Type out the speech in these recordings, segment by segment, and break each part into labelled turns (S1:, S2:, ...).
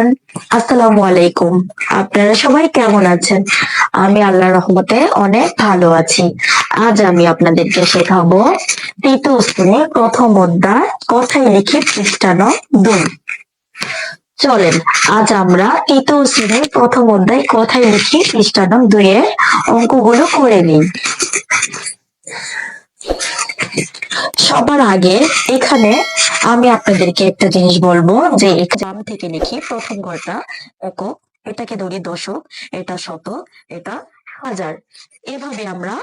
S1: Everyone আসসালামু আলাইকুম আপনারা সবাই কেমন আছেন? আমি আল্লাহর রহমতে অনেক ভালো আছি। আজ আমি আপনাদেরকে শেখাবো তৃতীয় শ্রেণির প্রথম অধ্যায়, কথায় লিখি পৃষ্ঠানো দুই। চলেন, আজ আমরা তৃতীয় শ্রেণির প্রথম অধ্যায়, কথায় লিখি পৃষ্ঠানো দুইয়ের অঙ্কগুলো করে নিই। সবার আগে এখানে আমি আপনাদেরকে একটা জিনিস বলব যে এক্সাম থেকে লিখি প্রথম ঘরটা একক এটাকে ধরি দশক, এটা শত, এটা হাজার। এভাবে আমরা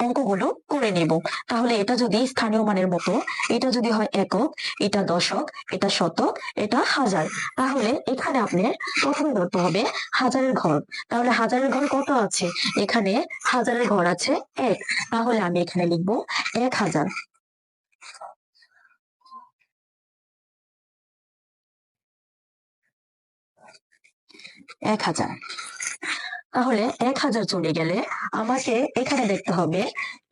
S1: অঙ্কগুলো করে নেব। তাহলে এটা যদি স্থানীয় মানের মতো, এটা যদি হয় একক, এটা দশক, এটা শতক, এটা হাজার। তাহলে এখানে আপনার প্রথমে ধরতে হবে হাজারের ঘর। তাহলে হাজারের ঘর কত আছে? এখানে হাজারের ঘর আছে এক। তাহলে আমি এখানে লিখব এক হাজার। এক হাজার। তাহলে এক হাজার চলে গেলে আমাকে এখানে দেখতে হবে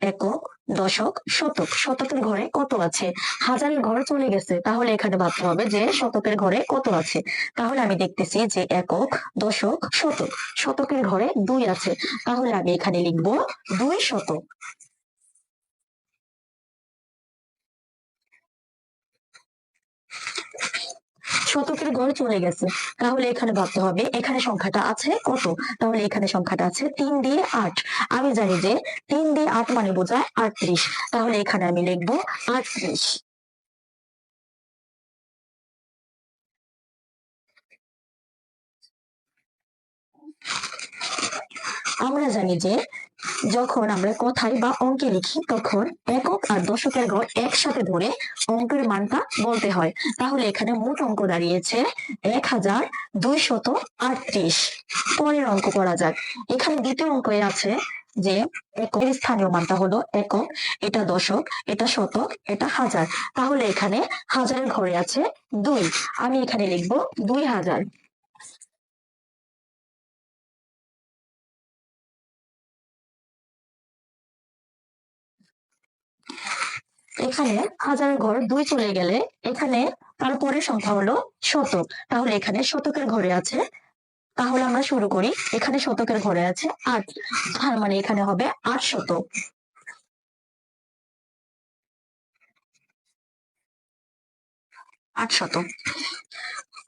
S1: একক, দশক, শতক। শতকের ঘরে কত আছে? হাজারের ঘর চলে গেছে। তাহলে এখানে ভাবতে হবে যে শতকের ঘরে কত আছে? তাহলে আমি দেখতেছি যে একক, দশক, শতক। শতকের ঘরে দুই আছে। তাহলে আমি এখানে লিখব দুই শতক। শতকের ঘর চলে গেছে। তাহলে এখানে ভাবতে হবে, এখানে সংখ্যাটা আছে কত? তাহলে এখানে সংখ্যাটা আছে তিন দিয়ে আট। আমি জানি যে তিন দিয়ে আট মানে বোঝায় আটত্রিশ। তাহলে এখানে আমি লিখব আটত্রিশ। আমরা জানি যে যখন আমরা কথায় বা অঙ্কে লিখি, তখন একক আর দশকের ঘর একসাথে ধরে অঙ্কের মানটা বলতে হয়। তাহলে এখানে মোট অঙ্ক দাঁড়িয়েছে এক হাজার দুইশত আটত্রিশ। পরের অঙ্ক করা যাক। এখানে দ্বিতীয় অঙ্কে আছে যে একের স্থানীয় মানটা হলো একক, এটা দশক, এটা শতক, এটা হাজার। তাহলে এখানে হাজারের ঘরে আছে দুই। আমি এখানে লিখব দুই হাজার। এখানে হাজার ঘর দুই চলে গেলে এখানে তারপরে সংখ্যা হলো শতক। তাহলে এখানে শতকের ঘরে আছে, তাহলে আমরা শুরু করি। এখানে শতকের ঘরে আছে আট, তার মানে এখানে হবে আট শতক। আট শতক।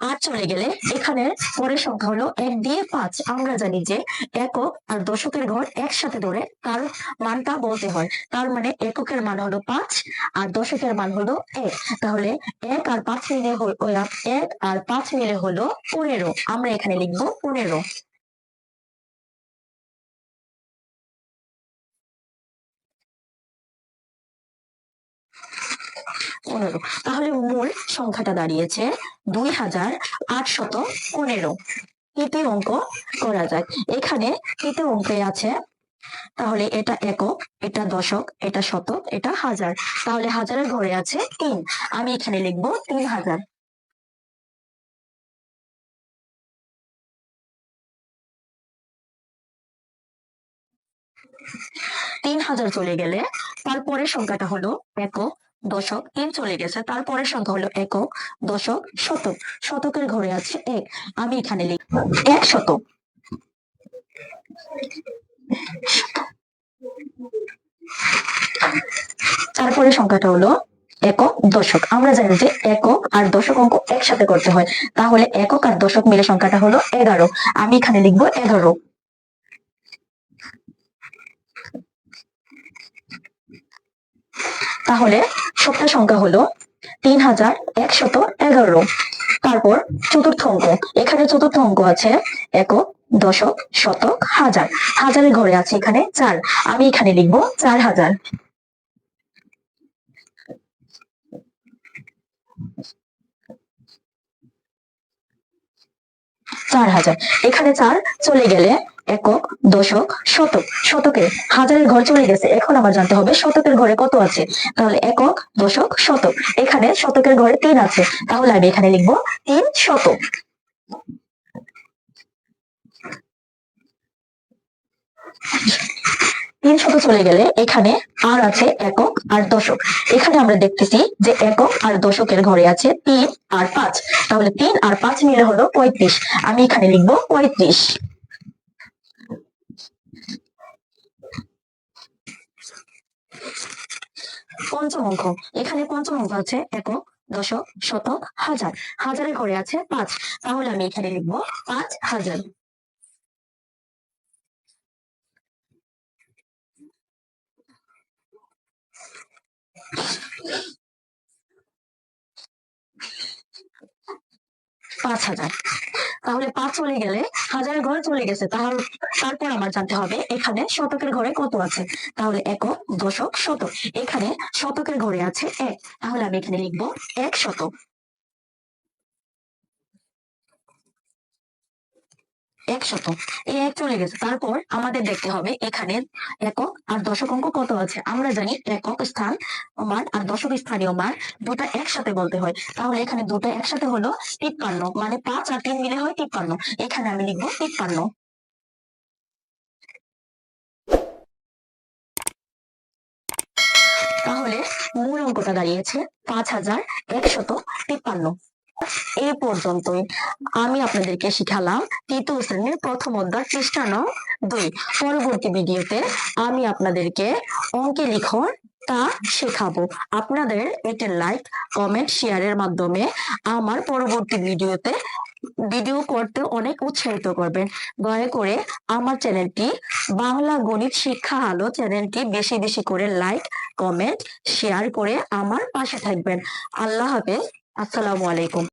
S1: আট চলে গেলে এখানে পরের সংখ্যা হলো এক দিয়ে পাঁচ। আমরা জানি যে একক আর দশকের ঘর একসাথে ধরে তার মানটা বলতে হয়। তার মানে এককের মান হলো পাঁচ আর দশকের মান হলো এক। তাহলে এক আর পাঁচ মিলে এক আর পাঁচ মিলে হলো পনেরো। আমরা এখানে লিখব পনেরো। পনেরো। তাহলে মূল সংখ্যাটা দাঁড়িয়েছে দুই হাজার আটশত পনেরো। তৃতীয় অঙ্ক করা যাক। এখানে তৃতীয় অঙ্কে আছে, তাহলে এটা একক, এটা দশক, এটা শতক, এটা হাজার। তাহলে হাজারের ঘরে আছে তিন। আমি এখানে লিখব তিন হাজার। তিন হাজার চলে গেলে তারপরের সংখ্যাটা হলো একক। দশক তিন চলে গেছে, তারপরের সংখ্যা হলো একক, দশক শতক। শতকের ঘরে আছে এক, আমি এখানে লিখব এক শতক। তারপরে সংখ্যাটা হলো একক, দশক। আমরা জানি যে একক আর দশক অঙ্ক একসাথে করতে হয়। তাহলে একক আর দশক মিলে সংখ্যাটা হলো এগারো। আমি এখানে লিখব এগারো। তাহলে সবটা সংখ্যা হলো তিন হাজার একশত এগারো। তারপর চতুর্থ অঙ্ক। এখানে চতুর্থ অঙ্ক আছে একক, দশক, শতক, হাজার। হাজারের ঘরে আছে এখানে চার। আমি এখানে লিখব চার হাজার। চার হাজার। এখানে চার চলে গেলে একক, দশক, শতক। শতকে হাজারের ঘর চলে গেছে। এখন আমার জানতে হবে শতকের ঘরে কত আছে। তাহলে একক, দশক, শতক। এখানে শতকের ঘরে তিন আছে। তাহলে আমি এখানে লিখব তিন শতক। তিন শত চলে গেলে এখানে আর আছে একক আর দশক। এখানে আমরা দেখতেছি যে একক আর দশকের ঘরে আছে তিন আর পাঁচ। তাহলে তিন আর পাঁচ মিলে হলো পঁয়ত্রিশ। আমি এখানে লিখব পঁয়ত্রিশ। পঞ্চম অঙ্ক এখানে পঞ্চম অঙ্ক আছে একক, দশক, শতক, হাজার। হাজারের ঘরে আছে পাঁচ। তাহলে আমি এখানে লিখব পাঁচ হাজার। পাঁচ হাজার। তাহলে পা চলে গেলে, হাজার ঘর চলে গেছে, তাহলে তারপর আমার জানতে হবে, এখানে শতকের ঘরে কত আছে? তাহলে একক, দশক, শতক। এখানে শতকের ঘরে আছে এক, তাহলে আমি এখানে লিখব এক শতক। এক শতক এই এক চলে গেছে। তারপর আমাদের দেখতে হবে এখানে একক আর দশক অঙ্ক কত আছে? আমরা জানি একক স্থান মান আর দশক স্থানীয় মান দুটা একসাথে বলতে হয়। তাহলে এখানে দুটো একসাথে হলো তিপ্পান্ন। মানে পাঁচ আর তিন মিলে হয় তিপ্পান্ন। এখানে আমি লিখব তিপ্পান্ন। তাহলে মূল অঙ্কটা দাঁড়িয়েছে পাঁচ হাজার একশত তিপ্পান্ন। এই পর্যন্তই। আমি আপনাদেরকে শিখালাম তৃতীয় শ্রেণির প্রথম অধ্যায় পৃষ্ঠা নং দুই। পরবর্তী ভিডিওতে আমি আপনাদেরকে অঙ্কে লিখন, তা শেখাবো। আপনাদের এটি লাইক কমেন্ট শেয়ারের মাধ্যমে আমার পরবর্তী ভিডিওতে ভিডিও করতে অনেক উৎসাহিত করবেন। দয়া করে আমার চ্যানেলটি, বাংলা গণিত শিক্ষা আলো চ্যানেলটি বেশি বেশি করে লাইক কমেন্ট শেয়ার করে আমার পাশে থাকবেন। আল্লাহ হাফেজ। আসসালামু আলাইকুম।